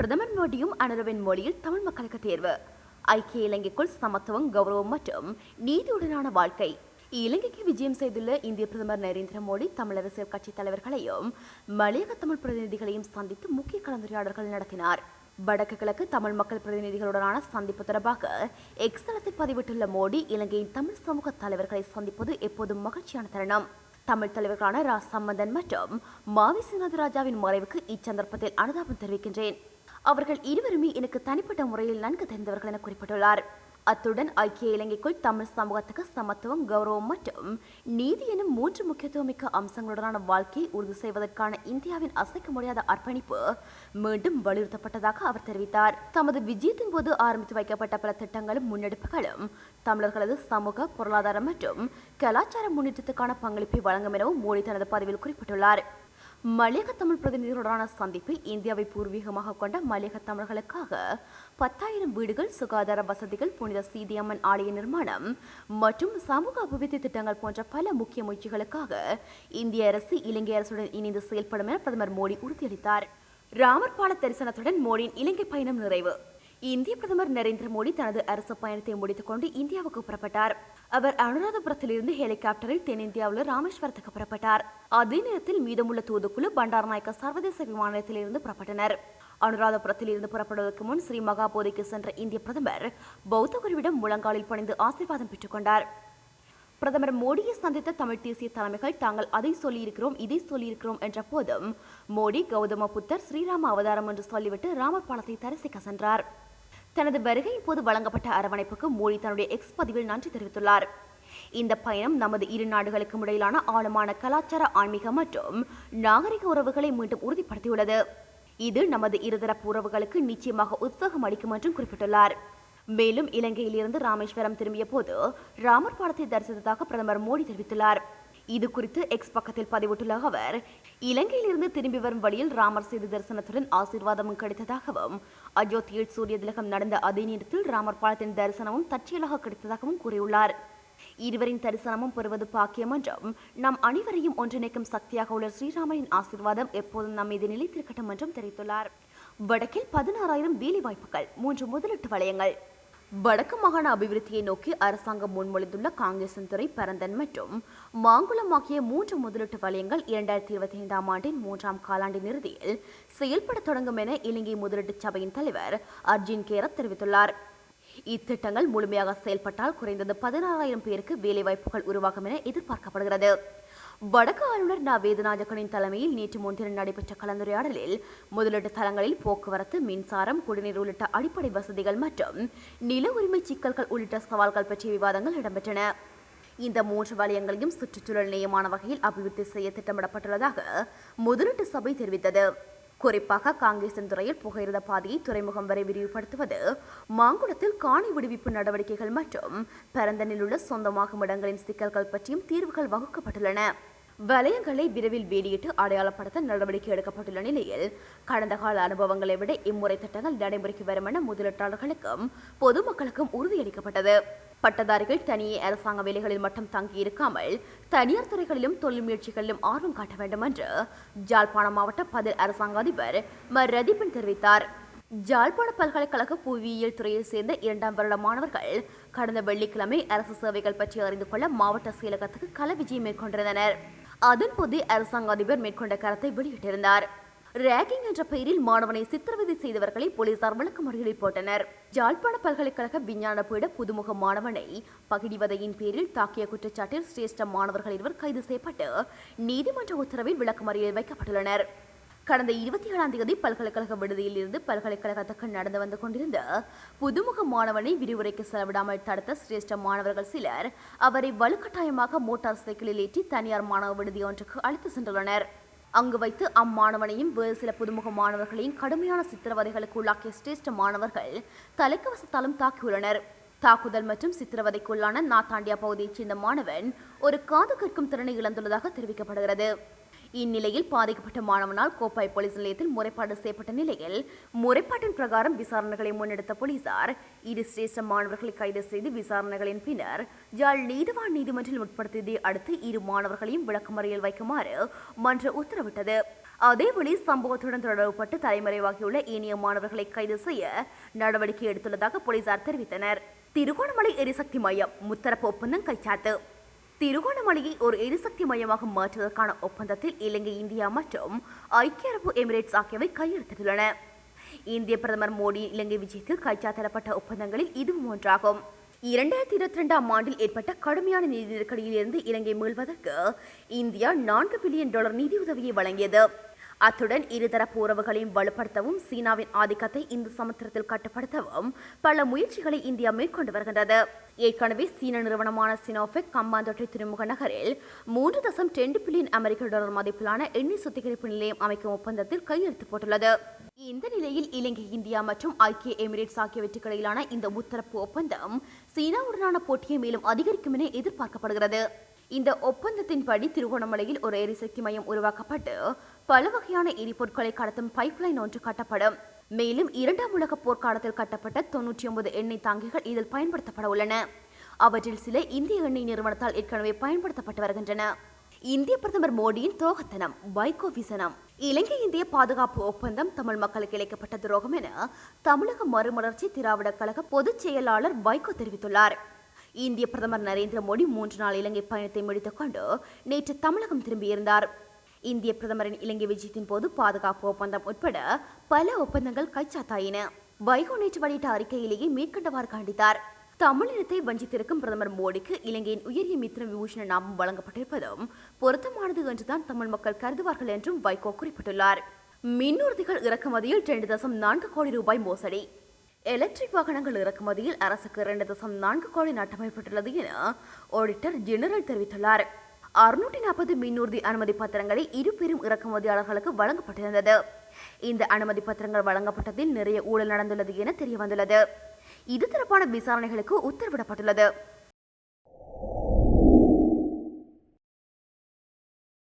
பிரதமர் மோடியும் அனுரவின் மொழியில் தமிழ் மக்களுக்கு தேர்வு. ஐக்கிய இலங்கைக்குள் சமத்துவம் கௌரவம் மற்றும் நீதியுடனான வாழ்க்கை. இலங்கைக்கு விஜயம் செய்துள்ள இந்திய பிரதமர் நரேந்திர மோடி தமிழரசியல் கட்சித் தலைவர்களையும் மலையக தமிழ் பிரதிநிதிகளையும் சந்தித்து முக்கிய கலந்துரையாடல்கள் நடத்தினார். வடக்கு கிழக்கு தமிழ் மக்கள் பிரதிநிதிகளுடனான சந்திப்பு தொடர்பாக எக்ஸ் தளத்தில் பதிவிட்டுள்ள மோடி இலங்கையின் தமிழ் சமூக தலைவர்களை சந்திப்பது எப்போதும் மகிழ்ச்சியான தருணம். தமிழ் தலைவர்களான ரா சம்பந்தன் மற்றும் மாவி ராஜாவின் மறைவுக்கு இச்சந்தர்ப்பத்தில் அனுதாபம் தெரிவிக்கின்றேன். அவர்கள் இருவருமே எனக்கு தனிப்பட்ட முறையில் நன்கு தெரிந்தவர்கள் என குறிப்பிட்டுள்ளார். அத்துடன் ஐக்கிய இலங்கைக்குள் தமிழ் சமூகத்துக்கு சமத்துவம் கௌரவம் மற்றும் நீதி எனும் மூன்று முக்கியத்துவமிக்க அம்சங்களுடனான வாழ்க்கையை உறுதி செய்வதற்கான இந்தியாவின் அசைக்க முடியாத அர்ப்பணிப்பு மீண்டும் வலியுறுத்தப்பட்டதாக அவர் தெரிவித்தார். தமது விஜயத்தின் போது ஆரம்பித்து வைக்கப்பட்ட பல திட்டங்களும் முன்னெடுப்புகளும் தமிழர்களது சமூக பொருளாதார மற்றும் கலாச்சார முன்னேற்றத்துக்கான பங்களிப்பை வழங்கும் எனவும் மோடி தனது பதிவில் குறிப்பிட்டுள்ளார். மலையக தமிழ் பிரதிநிதிகளுடனான சந்திப்பில் இந்தியாவை பூர்வீகமாக கொண்ட மலையக தமிழர்களுக்காக பத்தாயிரம் வீடுகள் சுகாதார வசதிகள் புனித சீதியம்மன் ஆலய நிர்மாணம் மற்றும் சமூக அபிவிருத்தி திட்டங்கள் போன்ற பல முக்கிய முயற்சிகளுக்காக இந்திய அரசு இலங்கை அரசுடன் இணைந்து செயல்படும் என பிரதமர் மோடி உறுதியளித்தார். ராமர் பால தரிசனத்துடன் மோடியின் இலங்கை பயணம் நிறைவு. இந்திய பிரதமர் நரேந்திர மோடி தனது அரசு பயணத்தை முடித்துக் கொண்டு இந்தியாவுக்கு புறப்பட்டார். அவர் அனுராதபுரத்திலிருந்து ஹெலிகாப்டரில் தென்னிந்தியாவில் ராமேஸ்வரத்துக்கு புறப்பட்டார். அதே நேரத்தில் மீதமுள்ள தூதுக்குழு பண்டாரநாயக்க சர்வதேச விமானத்திலிருந்து புறப்பட்டனர். அனுராதபுரத்தில் இருந்து புறப்படுவதற்கு முன் ஸ்ரீ மகாபோதிக்கு சென்ற இந்திய பிரதமர் பௌத்த குருவிடம் முழங்காலில் பணிந்து ஆசீர்வாதம் பெற்றுக் கொண்டார். பிரதமர் மோடியை சந்தித்த தமிழ் தேசிய தலைமைகள் தாங்கள் அதை சொல்லியிருக்கிறோம் இதை சொல்லியிருக்கிறோம் என்ற போதும் மோடி கௌதம புத்தர் ஸ்ரீராம அவதாரம் என்று சொல்லிவிட்டு ராமர் பாலத்தை தரிசிக்க சென்றார். தனது வருகையின் போது வழங்கப்பட்ட அரவணைப்புக்கு மோடி தன்னுடைய எக்ஸ் பதிவில் நன்றி தெரிவித்துள்ளார். இந்த பயணம் நமது இரு நாடுகளுக்கும் இடையிலான ஆழமான கலாச்சார ஆன்மீக மற்றும் நாகரிக உறவுகளை மீண்டும் உறுதிப்படுத்தியுள்ளது. இது நமது இருதரப்பு உறவுகளுக்கு நிச்சயமாக உத்வேகம் அளிக்கும் என்றும் குறிப்பிட்டுள்ளார். மேலும் இலங்கையிலிருந்து ராமேஸ்வரம் திரும்பிய போது ராமர் படத்தை தரிசித்ததாக பிரதமர் மோடி தெரிவித்துள்ளார். இது குறித்து எக்ஸ் பக்கத்தில் பதிவிட்டுள்ள அவர் இலங்கையிலிருந்து திரும்பி வரும் வழியில் ராமர் சேது தரிசனத்துடன் ஆசீர்வாதமும் கிடைத்ததாகவும் அயோத்தியில் சூரிய திலகம் நடந்த அதே நேரத்தில் ராமர் பாலத்தின் தரிசனமும் தற்செயலாக கிடைத்ததாகவும் கூறியுள்ளார். இருவரின் தரிசனமும் பெறுவது பாக்கியம் என்றும் நம் அனைவரையும் ஒன்றிணைக்கும் சக்தியாக உள்ள ஸ்ரீராமரின் ஆசீர்வாதம் எப்போதும் நம் மீது நிலைத்திருக்கட்டும் என்றும் தெரிவித்துள்ளார். வடக்கில் பதினாறாயிரம் வேலை வாய்ப்புகள் மூன்று முதலீட்டு வளையங்கள். வடக்கு மாகாண அபிவிருத்தியை நோக்கி அரசாங்கம் முன்மொழிந்துள்ள காங்கிரசின் துறை பரந்தன் மற்றும் மாங்குளம் ஆகிய மூன்று முதலீட்டு வலயங்கள் இரண்டாயிரத்தி இருபத்தி ஐந்தாம் ஆண்டின் மூன்றாம் காலாண்டின் இறுதியில் செயல்பட தொடங்கும் என இலங்கை முதலீட்டு சபையின் தலைவர் அர்ஜின் கேரத் தெரிவித்துள்ளார். இத்திட்டங்கள் முழுமையாக செயல்பட்டால் குறைந்தது பதினாறாயிரம் பேருக்கு வேலைவாய்ப்புகள் உருவாகும் என எதிர்பார்க்கப்படுகிறது. வடக்கு ஆளுநர் நா. வேதநாயகனின் தலைமையில் நேற்று முன்தினம் நடைபெற்ற கலந்துரையாடலில் முதலீட்டு தளங்களில் போக்குவரத்து மின்சாரம் குடிநீர் உள்ளிட்ட அடிப்படை வசதிகள் மற்றும் நில உரிமை சிக்கல்கள் உள்ளிட்ட சவால்கள் பற்றிய விவாதங்கள் இடம்பெற்றன. இந்த மூன்று வலயங்களையும் சுற்றுச்சூழல் நியமான வகையில் அபிவிருத்தி செய்ய திட்டமிடப்பட்டுள்ளதாக முதலீட்டு சபை தெரிவித்தது. குறிப்பாக காங்கிரசின் துறையில் புகையிரத பாதையை துறைமுகம் வரை விரிவுபடுத்துவது மாங்குளத்தில் காணி விடுவிப்பு நடவடிக்கைகள் மற்றும் பரந்தனில் உள்ள சொந்தமாகும் இடங்களின் சிக்கல்கள் பற்றியும் தீர்வுகள் வகுக்கப்பட்டுள்ளன. வலயங்களை விரைவில் வெளியிட்டு அடையாளப்படுத்த நடவடிக்கை எடுக்கப்பட்டுள்ள நிலையில் கடந்த கால அனுபவங்களை விட இம்முறை திட்டங்கள் நடைமுறைக்கு வரும் என முதலீட்டாளர்களுக்கும் பொதுமக்களுக்கும் உறுதியளிக்கப்பட்டது. பட்டதாரிகள் தனியே அரசாங்க வேலைகளில் மட்டும் தங்கியிருக்காமல் தனியார் துறைகளிலும் தொழில் முயற்சிகளிலும் ஆர்வம் காட்ட வேண்டும் என்று ஜாழ்ப்பாணம் மாவட்ட பதில் அரசாங்க அதிபர் ம. ரதீபன் தெரிவித்தார். ஜாழ்ப்பாண பல்கலைக்கழக புவியியல் துறையைச் சேர்ந்த இரண்டாம் வருட மாணவர்கள் கடந்த வெள்ளிக்கிழமை அரசு சேவைகள் பற்றி அறிந்து கொள்ள மாவட்ட செயலகத்துக்கு கல விஜயம் மேற்கொண்டிருந்தனர். அதன் போதே அரசாங்க அதிபர் மேற்கொண்ட கருத்தை வெளியிட்டிருந்தார். ரேகிங் என்ற பெயரில் மாணவனை சித்திரவதை செய்தவர்களை போலீசார் விளக்கமறியலில் போட்டனர். ஜாழ்ப்பாண பல்கலைக்கழக விஞ்ஞான பீட புதுமுக மாணவனை பகிடிவதையின் பேரில் தாக்கிய குற்றச்சாட்டில் சிரேஷ்ட மாணவர்கள் இருவர் கைது செய்யப்பட்டு நீதிமன்ற உத்தரவில் விளக்கமறியல் வைக்கப்பட்டுள்ளனர். கடந்த இருபத்தி ஏழாம் தேதி பல்கலைக்கழக விடுதியில் இருந்து பல்கலைக்கழகத்துக்கு நடந்து வந்து கொண்டிருந்த புதுமுக மாணவனை விரிவுரைக்கு செலவிடாமல் தடுத்த சிரேஷ்ட மாணவர்கள் சிலர் அவரை வலுக்கட்டாயமாக மோட்டார் சைக்கிளில் ஏற்றி தனியார் மாணவ விடுதி ஒன்றுக்கு அழைத்து சென்றுள்ளனர். அங்கு வைத்து அம்மாணவனையும் வேறு சில புதுமுக மாணவர்களையும் கடுமையான சித்திரவதைகளுக்கு உள்ளாக்கிய சிரேஷ்ட மாணவர்கள் தலைக்கவசத்தாலும் தாக்கியுள்ளனர். தாக்குதல் மற்றும் சித்திரவதைக்குள்ளான நாத்தாண்டியா பகுதியைச் சேர்ந்த மாணவன் ஒரு காது கற்கும் திறனை இழந்துள்ளதாக தெரிவிக்கப்படுகிறது. இந்நிலையில் பாதிக்கப்பட்ட மாணவனால் கோப்பாய் போலீஸ் நிலையத்தில் முறைப்பாடு செய்யப்பட்ட நிலையில் முறைப்பாட்டின் பிரகாரம் விசாரணைகளை முன்னெடுத்த போலீசார் இரு சிரேஷ்ட மாணவர்களை கைது செய்து விசாரணைகளின் பின்னர் யாழ் நீதிவான் நீதிமன்றில் உட்படுத்தியதை அடுத்து இரு மாணவர்களையும் விளக்கமறியல் வைக்குமாறு மன்ற உத்தரவிட்டது. அதேவேளை சம்பவத்துடன் தொடர்புபட்டு தலைமறைவாகியுள்ள ஏனைய மாணவர்களை கைது செய்ய நடவடிக்கை எடுத்துள்ளதாக போலீசார் தெரிவித்தனர். திருகோணமலை எரிசக்தி மையம் முத்தரப்பு ஒப்பந்தம் கைச்சாத்து. திருகோணமலையை ஒரு எரிசக்தி மையமாக மாற்றுவதற்கான ஒப்பந்தத்தில் இலங்கை இந்தியா மற்றும் ஐக்கிய அரபு எமிரேட்ஸ் ஆகியவை கையெழுத்திட்டுள்ளன இந்திய பிரதமர் மோடி இலங்கை விஜயத்தில் கைச்சாத்திடப்பட்ட ஒப்பந்தங்களில் இதுவும் ஒன்றாகும் இரண்டாயிரத்தி இருபத்தி ரெண்டாம் ஆண்டில் ஏற்பட்ட கடுமையான நிதி நெருக்கடியிலிருந்து இலங்கை மீள்வதற்கு இந்தியா நான்கு பில்லியன் டாலர் நிதியுதவியை வழங்கியது அத்துடன் இருதரப்பு உறவுகளையும் வலுப்படுத்தவும் சீனாவின் ஆதிக்கத்தை இந்த சமுத்திரத்தில் கட்டுப்படுத்தவும் பல முயற்சிகளை இந்தியா மேற்கொண்டு வருகின்றது. ஏற்கனவே சீன நிறுவனமான சினோபெக் கம்பாந்தொட்டை துறைமுக நகரில் மூன்று தசம் ரெண்டு பில்லியன் அமெரிக்க டாலர் மதிப்பிலான எண்ணெய் சுத்திகரிப்பு நிலையம் அமைக்கும் ஒப்பந்தத்தில் கையெழுத்து போட்டுள்ளது. இந்த நிலையில் இலங்கை இந்தியா மற்றும் ஐக்கிய எமிரேட்ஸ் ஆகியவற்றுக்கு இடையிலான இந்த முத்தரப்பு ஒப்பந்தம் சீனாவுடனான போட்டியை மேலும் அதிகரிக்கும் என எதிர்பார்க்கப்படுகிறது. இந்த ஒப்பந்தத்தின்படி திருகோணமலையில் ஒரு எரிசக்தி மையம் உருவாக்கப்பட்டு பல வகையான எரிபொருட்களை கடத்தும் பைப்லைன் ஒன்று கட்டப்படும். மேலும் இரண்டாம் உலக போர்க்காலத்தில் கட்டப்பட்ட தொன்னூற்றி ஒன்பது எண்ணெய் தாங்கிகள் இதில் பயன்படுத்தப்பட உள்ளன. அவற்றில் சில இந்திய எண்ணெய் நிறுவனத்தால் ஏற்கனவே பயன்படுத்தப்பட்டு வருகின்றன. இந்திய பிரதமர் மோடியின் துரோகத்தனம் வைகோ விசனம் இலங்கை இந்திய பாதுகாப்பு ஒப்பந்தம் தமிழ் மக்களுக்கு இழைக்கப்பட்ட துரோகம் என தமிழக மறுமலர்ச்சி திராவிட கழக பொதுச் செயலாளர் வைகோ தெரிவித்துள்ளார். இந்திய பிரதமர் நரேந்திர மோடி மூன்று நாள் இலங்கை பயணத்தை முடித்துக் கொண்டு நேற்று தமிழகம் திரும்பியிருந்தார். இந்திய பிரதமரின் இலங்கை விஜயத்தின் போது பாதுகாப்பு ஒப்பந்தம் உட்பட பல ஒப்பந்தங்கள் கைச்சாத்தாயின. வைகோ நேற்று வெளியிட்ட அறிக்கையிலேயே மேற்கண்டவாறு கண்டித்தார் தமிழினத்தை வஞ்சித்திருக்கும் பிரதமர் மோடிக்கு இலங்கையின் உயரிய மித்திர விபூஷண நாமம் வழங்கப்பட்டிருப்பதும் பொருத்தமானது என்றுதான் தமிழ் மக்கள் கருதுவார்கள் என்றும் வைகோ குறிப்பிட்டுள்ளார். மின்னூர்திகள் இறக்குமதியில் இரண்டு தசம் நான்கு கோடி ரூபாய் மோசடி. எலக்ட்ரிக் வாகனங்கள் இறக்குமதியில் அரசுக்கு இரண்டு தசம் நான்கு கோடி நட்டமைப்பட்டுள்ளது என ஆடிட்டர் ஜெனரல் தெரிவித்துள்ளார். அறுநூற்றி நாற்பது மின்னூர்தி அனுமதி பத்திரங்களை இரு பெரும் இறக்குமதியாளர்களுக்கு வழங்கப்பட்டிருந்தது. இந்த அனுமதி பத்திரங்கள் வழங்கப்பட்டதில் நிறைய ஊழல் நடந்துள்ளது என தெரியவந்துள்ளது. இது தொடர்பான விசாரணைகளுக்கு உத்தரவிடப்பட்டுள்ளது.